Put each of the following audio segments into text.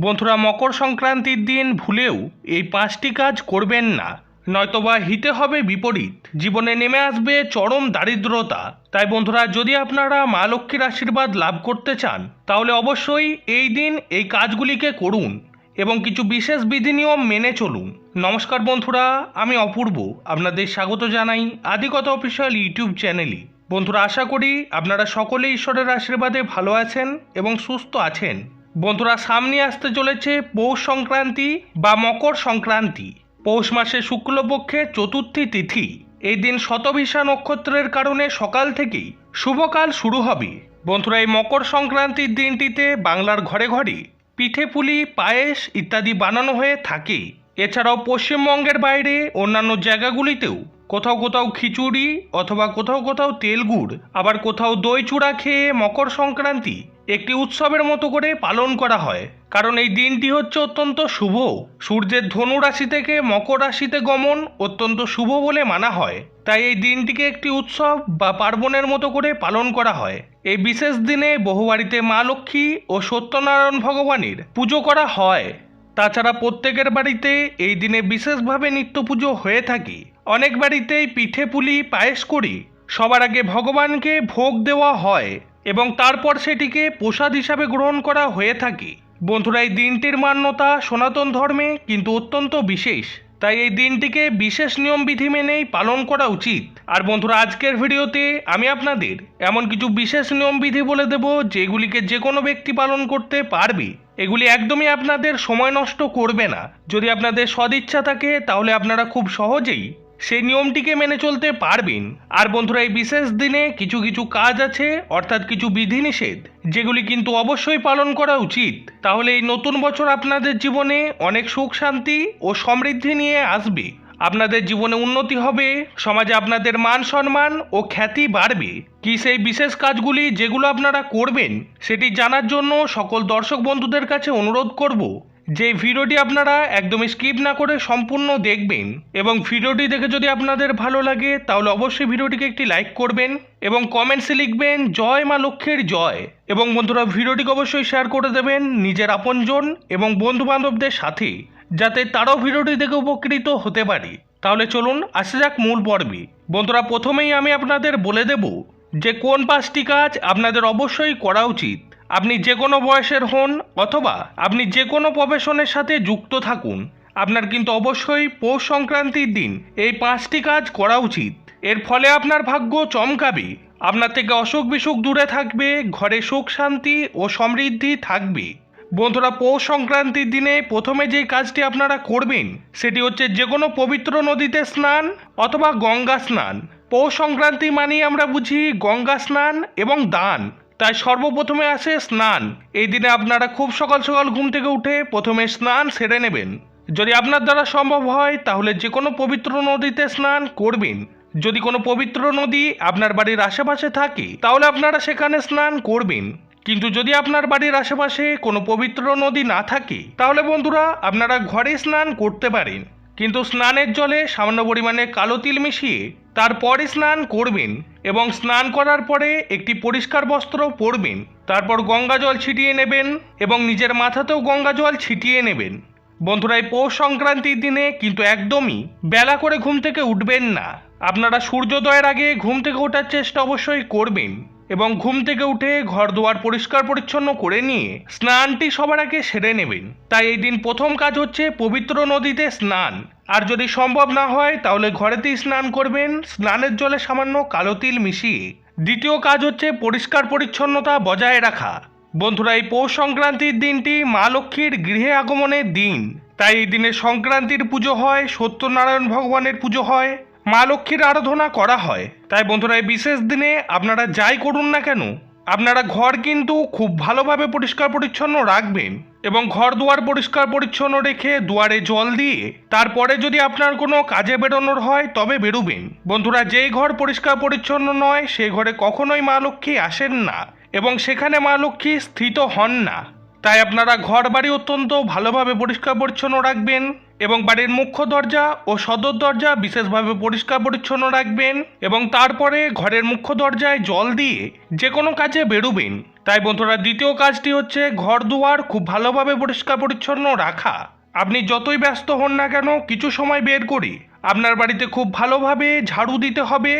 বন্ধুরা, মকর সংক্রান্তির দিন ভুলেও এই পাঁচটি কাজ করবেন না। নয়তোবা হিতে হবে বিপরীত। জীবনে নেমে আসবে চরম দারিদ্রতা। তাই বন্ধুরা, যদি আপনারা মা লক্ষ্মীর আশীর্বাদ লাভ করতে চান, তাহলে অবশ্যই এই দিন এই কাজগুলিকে করুন এবং কিছু বিশেষ বিধিনিয়ম মেনে চলুন। নমস্কার বন্ধুরা, আমি অপূর্ব। আপনাদের স্বাগত জানাই আদিকতা অফিসিয়াল ইউটিউব চ্যানেলে। বন্ধুরা, আশা করি আপনারা সকলে ঈশ্বরের আশীর্বাদে ভালো আছেন এবং সুস্থ আছেন। বন্ধুরা সামনে আসতে চলেছে পৌষ সংক্রান্তি বা মকর সংক্রান্তি। পৌষ মাসে শুক্লপক্ষের চতুর্থী তিথি। এই দিন শতভিসা নক্ষত্রের কারণে সকাল থেকেই শুভকাল শুরু হবে। বন্ধুরা, এই মকর সংক্রান্তির দিনটিতে বাংলার ঘরে ঘরে পিঠে পুলি, পায়েস ইত্যাদি বানানো হয়ে থাকে। এছাড়াও পশ্চিমবঙ্গের বাইরে অন্যান্য জায়গাগুলিতেও কোথাও কোথাও খিচুড়ি অথবা কোথাও কোথাও তেলগুড় আবার কোথাও দই চূড়া খেয়ে মকর সংক্রান্তি, একটি উৎসবের মতো করে পালন করা হয়। কারণ এই দিনটি হচ্ছে অত্যন্ত শুভ। সূর্যের ধনু রাশি থেকে মকর রাশিতে গমন অত্যন্ত শুভ বলে মানা হয়। তাই এই দিনটিকে একটি উৎসব বা পার্বণের মতো করে পালন করা হয়। এই বিশেষ দিনে বহু বাড়িতে মা লক্ষ্মী ও সত্যনারায়ণ ভগবানের পুজো করা হয়। তাছাড়া প্রত্যেকের বাড়িতে এই দিনে বিশেষভাবে নিত্য পুজো হয়ে থাকে। অনেক বাড়িতেই পিঠে পুলি, পায়েস করি। সবার আগে ভগবানকে ভোগ দেওয়া হয় এবং তারপর সেটিকে প্রসাদ হিসাবে গ্রহণ করা হয়ে থাকে। বন্ধুরা, এই দিনটির মান্যতা সনাতন ধর্মে কিন্তু অত্যন্ত বিশেষ। তাই এই দিনটিকে বিশেষ নিয়ম বিধি মেনেই পালন করা উচিত। আর বন্ধুরা, আজকের ভিডিওতে আমি আপনাদের এমন কিছু বিশেষ নিয়ম বিধি বলে দেব, যেগুলিকে যে কোনো ব্যক্তি পালন করতে পারবে। এগুলি একদমই আপনাদের সময় নষ্ট করবে না। যদি আপনাদের সদিচ্ছা থাকে, তাহলে আপনারা খুব সহজেই সেই নিয়মটিকে মেনে চলতে পারবেন। আর বন্ধুরা, এই বিশেষ দিনে কিছু কিছু কাজ আছে, অর্থাৎ কিছু বিধিনিষেধ, যেগুলি কিন্তু অবশ্যই পালন করা উচিত। তাহলে এই নতুন বছর আপনাদের জীবনে অনেক সুখ, শান্তি ও সমৃদ্ধি নিয়ে আসবে। আপনাদের জীবনে উন্নতি হবে, সমাজে আপনাদের মান সম্মান ও খ্যাতি বাড়বে। কি সেই বিশেষ কাজগুলি যেগুলো আপনারা করবেন, সেটি জানার জন্য সকল দর্শক বন্ধুদের কাছে অনুরোধ করব। যে ভিডিওটি আপনারা একদমই স্কিপ না করে সম্পূর্ণ দেখবেন এবং ভিডিওটি দেখে যদি আপনাদের ভালো লাগে, তাহলে অবশ্যই ভিডিওটিকে একটি লাইক করবেন এবং কমেন্টসে লিখবেন, জয় মা লক্ষ্মীর জয়। এবং বন্ধুরা, ভিডিওটিকে অবশ্যই শেয়ার করে দেবেন নিজের আপনজন এবং বন্ধু বান্ধবদের সাথে, যাতে তারাও ভিডিওটি দেখে উপকৃত হতে পারে। তাহলে চলুন, আসা যাক মূল পর্বে। বন্ধুরা, প্রথমেই আমি আপনাদের বলে দেব যে কোন পাঁচটি কাজ আপনাদের অবশ্যই করা উচিত। আপনি যে কোনো বয়সের হন অথবা আপনি যে কোনো প্রফেশনের সাথে যুক্ত থাকুন, আপনার কিন্তু অবশ্যই পৌষ সংক্রান্তির দিন এই পাঁচটি কাজ করা উচিত। এর ফলে আপনার ভাগ্য চমকাবে, আপনার থেকে অসুখ বিসুখ দূরে থাকবে, ঘরে সুখ, শান্তি ও সমৃদ্ধি থাকবে। বন্ধুরা, পৌষ সংক্রান্তির দিনে প্রথমে যে কাজটি আপনারা করবেন, সেটি হচ্ছে যে কোনো পবিত্র নদীতে স্নান অথবা গঙ্গা স্নান। পৌষ সংক্রান্তি মানেই আমরা বুঝি গঙ্গা স্নান এবং দান। তাই সর্বপ্রথমে আসে স্নান। এই দিনে আপনারা খুব সকাল সকাল ঘুম থেকে উঠে প্রথমে স্নান সেরে নেবেন। যদি আপনার দ্বারা সম্ভব হয়, তাহলে যে কোনো পবিত্র নদীতে স্নান করবেন। যদি কোনো পবিত্র নদী আপনার বাড়ির আশেপাশে থাকে, তাহলে আপনারা সেখানে স্নান করবেন। কিন্তু যদি আপনার বাড়ির আশেপাশে কোনো পবিত্র নদী না থাকে, তাহলে বন্ধুরা, আপনারা ঘরে স্নান করতে পারেন। কিন্তু স্নানের জলে সামান্য পরিমাণে কালো তিল মিশিয়ে তারপরে স্নান করবেন এবং স্নান করার পরে একটি পরিষ্কার বস্ত্র পরবেন। তারপর গঙ্গা জল ছিটিয়ে নেবেন এবং নিজের মাথাতেও গঙ্গা জল ছিটিয়ে নেবেন। বন্ধুরা, এই পৌষ সংক্রান্তির দিনে কিন্তু একদমই বেলা করে ঘুম থেকে উঠবেন না। আপনারা সূর্যোদয়ের আগে ঘুম থেকে ওঠার চেষ্টা অবশ্যই করবেন। এবং ঘুম থেকে উঠে ঘর দুয়ার পরিষ্কার পরিচ্ছন্ন করে নিয়ে স্নানটি সবার আগে সেরে নেবেন। তাই এই দিন প্রথম কাজ হচ্ছে পবিত্র নদীতে স্নান। আর যদি সম্ভব না হয়, তাহলে ঘরেতেই স্নান করবেন। স্নানের জলে সামান্য কালো তিল মিশিয়ে। দ্বিতীয় কাজ হচ্ছে পরিষ্কার পরিচ্ছন্নতা বজায় রাখা। বন্ধুরা, এই পৌষ সংক্রান্তির দিনটি মা লক্ষ্মীর গৃহে আগমনের দিন। তাই এই দিনে সংক্রান্তির পুজো হয়, সত্যনারায়ণ ভগবানের পুজো হয়। মা লক্ষ্মীর আরাধনা করা হয়। তাই বন্ধুরা, এই বিশেষ দিনে আপনারা যাই করুন না কেন, আপনারা ঘর কিন্তু খুব ভালোভাবে পরিষ্কার পরিচ্ছন্ন রাখবেন এবং ঘর দুয়ার পরিষ্কার পরিচ্ছন্ন রেখে দুয়ারে জল দিয়ে তারপরে যদি আপনার কোনো কাজে বেরোনোর হয়, তবে বেরোবেন। বন্ধুরা, যেই ঘর পরিষ্কার পরিচ্ছন্ন নয় সেই ঘরে কখনোই মা লক্ষ্মী আসেন না এবং সেখানে মা লক্ষ্মী স্থিত হন না। তাই আপনারা ঘর বাড়ি অত্যন্ত ভালোভাবে পরিষ্কার পরিচ্ছন্ন রাখবেন। এবং বাড়ির মুখ্য দরজা ও সদর দরজা বিশেষভাবে পরিষ্কার পরিচ্ছন্ন রাখবেন এবং তারপরে ঘরের মুখ্য দরজায় জল দিয়ে যে কোনো কাজে বেরোবেন। তাই বন্ধুরা, দ্বিতীয় কাজটি হচ্ছে ঘর দুয়ার খুব ভালোভাবে পরিষ্কার পরিচ্ছন্ন রাখা। আপনি যতই ব্যস্ত হন না কেন, কিছু সময় বের করে আপনার বাড়িতে খুব ভালোভাবে ঝাড়ু দিতে হবে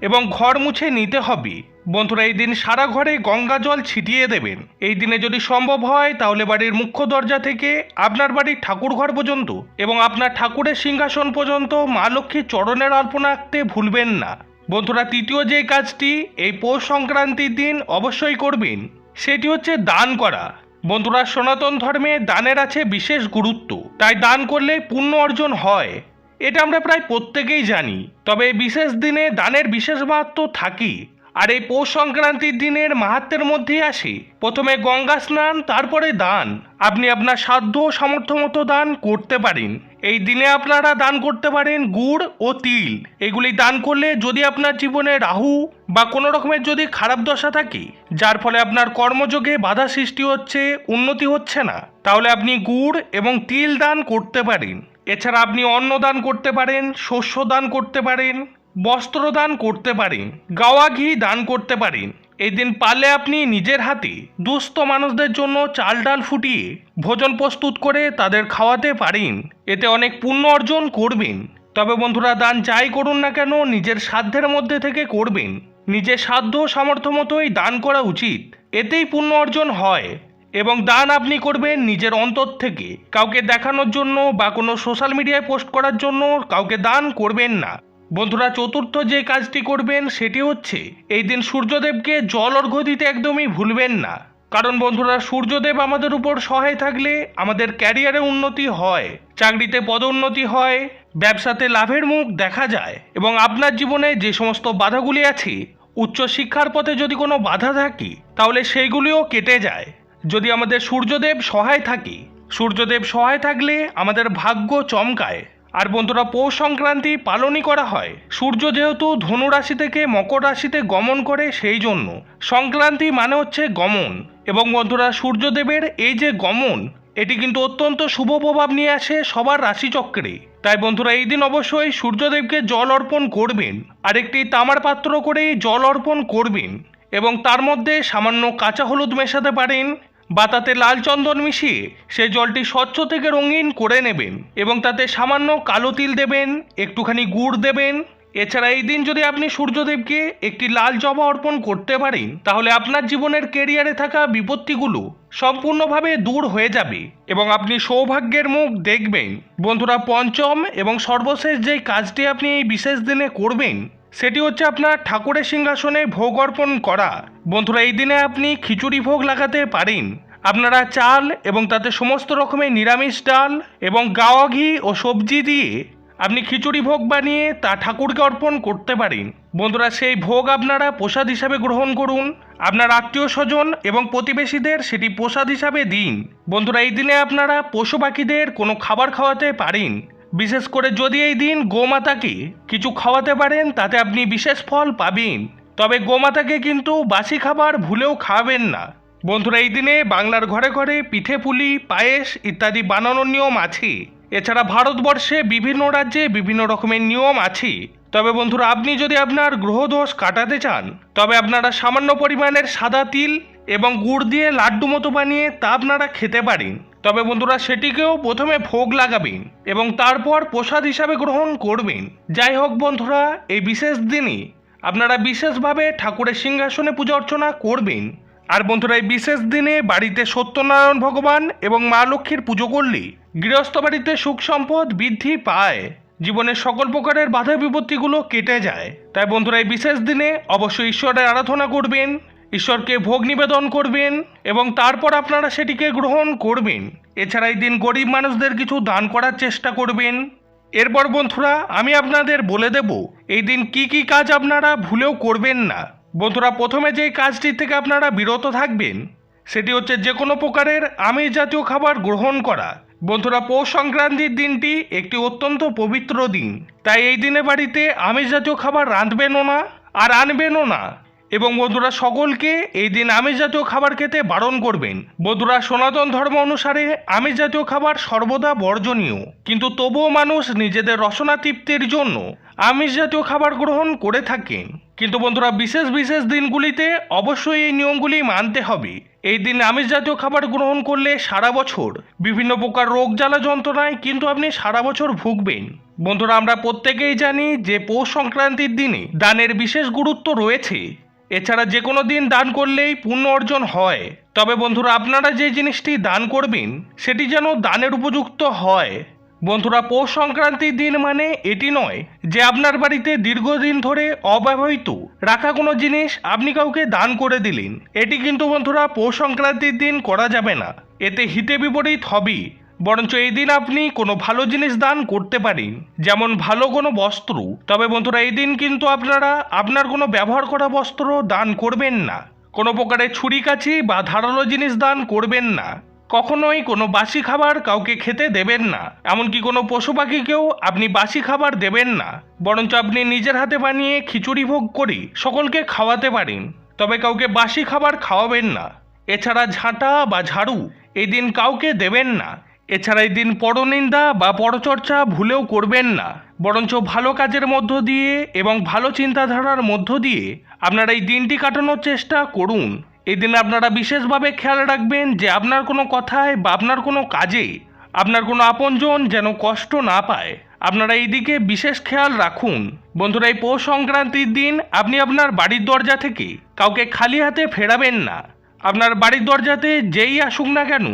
এবং ঘর মুছে নিতে হবে। বন্ধুরা, এই দিন সারা ঘরে গঙ্গা জল ছিটিয়ে দেবেন। এই দিনে যদি সম্ভব হয়, তাহলে বাড়ির মুখ্য দরজা থেকে আপনার বাড়ির ঠাকুর ঘর পর্যন্ত এবং আপনার ঠাকুরের সিংহাসন পর্যন্ত মা লক্ষ্মীর চরণের অর্পণা আঁকতে ভুলবেন না। বন্ধুরা, তৃতীয় যে কাজটি এই পৌষ সংক্রান্তির দিন অবশ্যই করবেন, সেটি হচ্ছে দান করা। বন্ধুরা, সনাতন ধর্মে দানের আছে বিশেষ গুরুত্ব। তাই দান করলে পুণ্য অর্জন হয়, এটা আমরা প্রায় প্রত্যেকেই জানি। তবে বিশেষ দিনে দানের বিশেষ মাহাত্ম থাকি। আর এই পৌষ সংক্রান্তির দিনের মাহাত্মের মধ্যেই আসে। প্রথমে গঙ্গা স্নান, তারপরে দান। আপনি আপনার সাধ্য সামর্থ্য মতো দান করতে পারেন। এই দিনে আপনারা দান করতে পারেন গুড় ও তিল। এগুলি দান করলে যদি আপনার জীবনে রাহু বা কোনো রকমের যদি খারাপ দশা থাকে, যার ফলে আপনার কর্মযোগে বাধা সৃষ্টি হচ্ছে, উন্নতি হচ্ছে না, তাহলে আপনি গুড় এবং তিল দান করতে পারেন। এছাড়া আপনি অন্ন দান করতে পারেন, শস্য দান করতে পারেন। বস্ত্র দান করতে পারেন গাওয়া ঘি দান করতে পারেন এই দিন পারলে আপনি নিজের হাতে দুস্থ মানুষদের জন্য চাল ডাল ফুটিয়ে ভোজন প্রস্তুত করে তাদের খাওয়াতে পারেন। এতে অনেক পুণ্য অর্জন করবেন। তবে বন্ধুরা, দান যাই করুন না কেন, নিজের সাধ্যের মধ্যে থেকে করবেন। নিজের সাধ্য সামর্থ্য মতোই দান করা উচিত। এতেই পুণ্য অর্জন হয়। এবং দান আপনি করবেন নিজের অন্তর থেকে। কাউকে দেখানোর জন্য বা কোনো সোশ্যাল মিডিয়ায় পোস্ট করার জন্য কাউকে দান করবেন না। বন্ধুরা, চতুর্থ যে কাজটি করবেন সেটি হচ্ছে এই দিন সূর্যদেবকে জল অর্ঘ্য দিতে একদমই ভুলবেন না। কারণ বন্ধুরা, সূর্যদেব আমাদের উপর সহায় থাকলে আমাদের ক্যারিয়ারে উন্নতি হয়, চাকরিতে পদোন্নতি হয়, ব্যবসাতে লাভের মুখ দেখা যায় এবং আপনার জীবনে যে সমস্ত বাধাগুলি আছে, উচ্চ শিক্ষার পথে যদি কোনো বাধা থাকে, তাহলে সেইগুলিও কেটে যায়। যদি আমাদের সূর্যদেব সহায় থাকে, সূর্যদেব সহায় থাকলে আমাদের ভাগ্য চমকায়। আর বন্ধুরা, পৌষ সংক্রান্তি পালনই করা হয়। সূর্য যেহেতু ধনু রাশি থেকে মকর রাশিতে গমন করে, সেই জন্য। সংক্রান্তি মানে হচ্ছে গমন। এবং বন্ধুরা, সূর্যদেবের এই যে গমন, এটি কিন্তু অত্যন্ত শুভ প্রভাব নিয়ে আসে সবার রাশিচক্রে। তাই বন্ধুরা, এই দিন অবশ্যই সূর্যদেবকে জল অর্পণ করবেন। আর একটি তামার পাত্র করেই জল অর্পণ করবেন। এবং তার মধ্যে সামান্য কাঁচা হলুদ মেশাতে পারেন। বা তাতে লাল চন্দন মিশিয়ে সে জলটি স্বচ্ছ থেকে রঙিন করে নেবেন এবং তাতে সামান্য কালো তিল দেবেন, একটুখানি গুড় দেবেন। এছাড়া এই দিন যদি আপনি সূর্যদেবকে একটি লাল জবা অর্পণ করতে পারেন, তাহলে আপনার জীবনের কেরিয়ারে থাকা বিপত্তিগুলো সম্পূর্ণভাবে দূর হয়ে যাবে এবং আপনি সৌভাগ্যের মুখ দেখবেন। বন্ধুরা, পঞ্চম এবং সর্বশেষ যেই কাজটি আপনি এই বিশেষ দিনে করবেন সেটি হচ্ছে আপনার ঠাকুরের সিংহাসনে ভোগ অর্পণ করা। বন্ধুরা, এই দিনে আপনি খিচুড়ি ভোগ লাগাতে পারেন। আপনারা চাল এবং তাতে সমস্ত রকমের নিরামিষ ডাল এবং গাওয়া ঘি ও সবজি দিয়ে আপনি খিচুড়ি ভোগ বানিয়ে তা ঠাকুরকে অর্পণ করতে পারেন। বন্ধুরা, সেই ভোগ আপনারা প্রসাদ হিসাবে গ্রহণ করুন। আপনার আত্মীয় স্বজন এবং প্রতিবেশীদের সেটি প্রসাদ হিসাবে দিন। বন্ধুরা, এই দিনে আপনারা পশু পাখিদের কোনো খাবার খাওয়াতে পারেন। বিশেষ করে যদি এই দিন গোমাতাকে কিছু খাওয়াতে পারেন, তাতে আপনি বিশেষ ফল পাবেন। তবে গোমাতাকে কিন্তু বাসি খাবার ভুলেও খাওয়াবেন না। বন্ধুরা, এই দিনে বাংলার ঘরে ঘরে পিঠে পুলি, পায়েস ইত্যাদি বানানোর নিয়ম আছে। এছাড়া ভারতবর্ষে বিভিন্ন রাজ্যে বিভিন্ন রকমের নিয়ম আছে। তবে বন্ধুরা, আপনি যদি আপনার গ্রহদোষ কাটাতে চান, তবে আপনারা সামান্য পরিমাণের সাদা তিল এবং গুড় দিয়ে লাড্ডু মতো বানিয়ে তা আপনারা খেতে পারেন। তবে বন্ধুরা সেটিকেও প্রথমে ভোগ লাগাবেন এবং তারপর প্রসাদ হিসাবে গ্রহণ করবেন। যাই হোক বন্ধুরা, এই বিশেষ দিনে আপনারা বিশেষভাবে ঠাকুরের সিংহাসনে পূজা অর্চনা করবেন। আর বন্ধুরা, এই বিশেষ দিনে বাড়িতে সত্যনারায়ণ ভগবান এবং মা লক্ষ্মীর পুজো করলে গৃহস্থ বাড়িতে সুখ সম্পদ বৃদ্ধি পায়। জীবনের সকল প্রকারের বাধা বিপত্তিগুলো কেটে যায়। তাই বন্ধুরা, এই বিশেষ দিনে অবশ্যই ঈশ্বরের আরাধনা করবেন। ঈশ্বরকে ভোগ নিবেদন করবেন এবং তারপর আপনারা সেটিকে গ্রহণ করবেন। এছাড়া এই দিন গরিব মানুষদের কিছু দান করার চেষ্টা করবেন। এরপর বন্ধুরা, আমি আপনাদের বলে দেব, এই দিন কি কি কাজ আপনারা ভুলেও করবেন না। বন্ধুরা, প্রথমে যে কাজটি থেকে আপনারা বিরত থাকবেন, সেটি হচ্ছে যে কোনো প্রকারের আমিষ জাতীয় খাবার গ্রহণ করা। বন্ধুরা, পৌষ সংক্রান্তির দিনটি একটি অত্যন্ত পবিত্র দিন। তাই এই দিনে বাড়িতে আমিষ জাতীয় খাবার রাঁধবেনও না, আর আনবেনও না। এবং বন্ধুরা সকলকে এই দিন আমিষ জাতীয় খাবার খেতে বারণ করবেন। বন্ধুরা সনাতন ধর্ম অনুসারে আমিষ জাতীয় খাবার সর্বদা বর্জনীয়। কিন্তু তবুও মানুষ নিজেদের রসনা তৃপ্তির জন্য আমিষ জাতীয় খাবার গ্রহণ করে থাকেন। কিন্তু বন্ধুরা বিশেষ বিশেষ দিনগুলিতে অবশ্যই এই নিয়মগুলি মানতে হবে। এই দিন আমিষ জাতীয় খাবার গ্রহণ করলে সারা বছর বিভিন্ন প্রকার রোগ জ্বালা যন্ত্রণায় কিন্তু আপনি সারা বছর ভুগবেন। বন্ধুরা আমরা প্রত্যেকেই জানি যে পৌষ সংক্রান্তির দিনে দানের বিশেষ গুরুত্ব রয়েছে। এছাড়া যে কোনো দিন দান করলেই পুণ্য অর্জন হয়। তবে বন্ধুরা, আপনারা যে জিনিসটি দান করবেন, সেটি যেন দানের উপযুক্ত হয়। বন্ধুরা, পৌষ সংক্রান্তির দিন মানে এটি নয় যে আপনার বাড়িতে দীর্ঘদিন ধরে অব্যবহৃত রাখা কোনো জিনিস আপনি কাউকে দান করে দিলেন। এটি কিন্তু বন্ধুরা, পৌষ সংক্রান্তির দিন করা যাবে না। এতে হিতে বিপরীত হবে বরঞ্চ এই দিন আপনি কোনো ভালো জিনিস দান করতে পারেন। যেমন ভালো কোনো বস্ত্র। তবে বন্ধুরা এই দিন কিন্তু আপনারা, আপনার কোনো ব্যবহার করা বস্ত্র দান করবেন না। কোনো প্রকারের ছুরি কাছি বা ধারালো জিনিস দান করবেন না। কখনোই কোনো বাসি খাবার কাউকে খেতে দেবেন না। এমনকি কোনো পশু পাখিকেও আপনি বাসি খাবার দেবেন না। বরঞ্চ আপনি নিজের হাতে বানিয়ে খিচুড়ি ভোগ করে সকলকে খাওয়াতে পারেন। তবে কাউকে বাসি খাবার খাওয়াবেন না। এছাড়া ঝাঁটা বা ঝাড়ু এই দিন কাউকে দেবেন না। এছাড়া এই দিন পরনিন্দা বা পরচর্চা ভুলেও করবেন না। বরঞ্চ ভালো কাজের মধ্য দিয়ে এবং ভালো চিন্তাধারার মধ্য দিয়ে আপনারা এই দিনটি কাটানোর চেষ্টা করুন। এই দিন আপনারা বিশেষভাবে খেয়াল রাখবেন যে আপনার কোনো কথায় বা আপনার কোনো কাজে আপনার কোনো আপনজন যেন কষ্ট না পায়। আপনারা এই দিকে বিশেষ খেয়াল রাখুন। বন্ধুরা, এই পৌষ সংক্রান্তির দিন আপনি আপনার বাড়ির দরজা থেকে কাউকে খালি হাতে ফেরাবেন না। আপনার বাড়ির দরজাতে যেই আসুক না কেন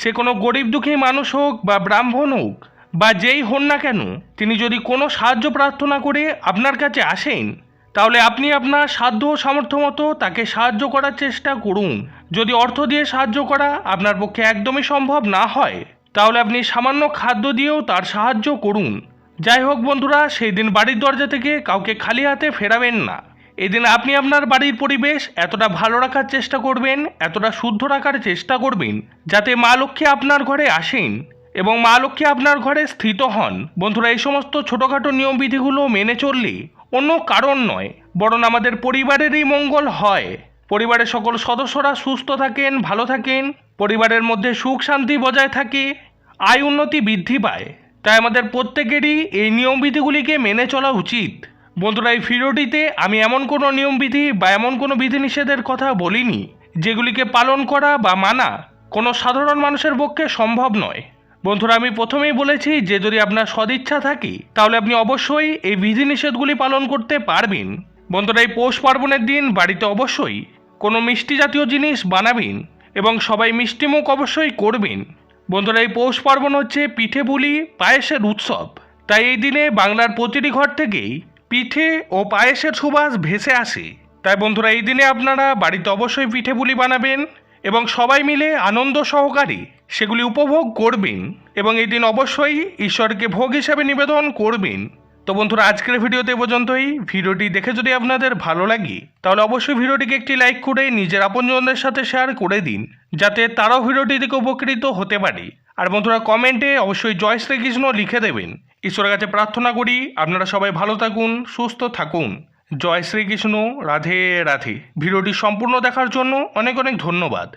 সে কোনো গরিব দুঃখী মানুষ হোক বা ব্রাহ্মণ হোক, বা যেই হন না কেন, তিনি যদি কোনো সাহায্য প্রার্থনা করে আপনার কাছে আসেন, তাহলে আপনি আপনার সাধ্য ও সামর্থ্য মতো তাকে সাহায্য করার চেষ্টা করুন। যদি অর্থ দিয়ে সাহায্য করা আপনার পক্ষে একদমই সম্ভব না হয়, তাহলে আপনি সামান্য খাদ্য দিয়েও তার সাহায্য করুন। যাই হোক বন্ধুরা, সেই দিন বাড়ির দরজা থেকে কাউকে খালি হাতে ফেরাবেন না। এদিন আপনি আপনার বাড়ির পরিবেশ এতটা ভালো রাখার চেষ্টা করবেন, এতটা শুদ্ধ রাখার চেষ্টা করবেন, যাতে মা লক্ষ্মী আপনার ঘরে আসেন এবং মা লক্ষ্মী আপনার ঘরে স্থিত হন। বন্ধুরা, এই সমস্ত ছোটোখাটো নিয়মবিধিগুলো মেনে চললে অন্য কারণ নয়, বরং আমাদের পরিবারেরই মঙ্গল হয়। পরিবারের সকল সদস্যরা সুস্থ থাকেন, ভালো থাকেন, পরিবারের মধ্যে সুখ শান্তি বজায় থাকে, আয় উন্নতি বৃদ্ধি পায়। তাই আমাদের প্রত্যেকেরই এই নিয়মবিধিগুলিকে মেনে চলা উচিত। বন্ধুরা, এই ভিডিওটিতে আমি এমন কোনো নিয়মবিধি বা এমন কোনো বিধিনিষেধের কথা বলিনি যেগুলিকে পালন করা বা মানা কোনো সাধারণ মানুষের পক্ষে সম্ভব নয়। বন্ধুরা, আমি প্রথমেই বলেছি যে যদি আপনার সদিচ্ছা থাকে, তাহলে আপনি অবশ্যই এই বিধিনিষেধগুলি পালন করতে পারবেন। বন্ধুরা, এই পৌষ পার্বণের দিন বাড়িতে অবশ্যই কোনো মিষ্টি জাতীয় জিনিস বানাবেন এবং সবাই মিষ্টিমুখ অবশ্যই করবেন। বন্ধুরা, এই পৌষ পার্বণ হচ্ছে পিঠে বুলি পায়েসের উৎসব। তাই এই দিনে বাংলার প্রতিটি ঘর থেকেই পিঠে ও পায়েসের সুবাস ভেসে আসে। তাই বন্ধুরা, এই দিনে আপনারা বাড়িতে অবশ্যই পিঠে বুলি বানাবেন এবং সবাই মিলে আনন্দ সহকারে সেগুলি উপভোগ করবেন এবং এই দিন অবশ্যই ঈশ্বরকে ভোগ হিসাবে নিবেদন করবেন। তো বন্ধুরা, আজকের ভিডিওতে পর্যন্তই। ভিডিওটি দেখে যদি আপনাদের ভালো লাগে, তাহলে অবশ্যই ভিডিওটিকে একটি লাইক করে নিজের আপনজনদের সাথে শেয়ার করে দিন, যাতে তারাও ভিডিওটি থেকে উপকৃত হতে পারে। আর বন্ধুরা, কমেন্টে অবশ্যই জয় শ্রীকৃষ্ণ লিখে দেবেন। ঈশ্বরের কাছে প্রার্থনা করি আপনারা সবাই ভালো থাকুন, সুস্থ থাকুন। জয় শ্রীকৃষ্ণ, রাধে রাধে। ভিডিওটি সম্পূর্ণ দেখার জন্য অনেক অনেক ধন্যবাদ।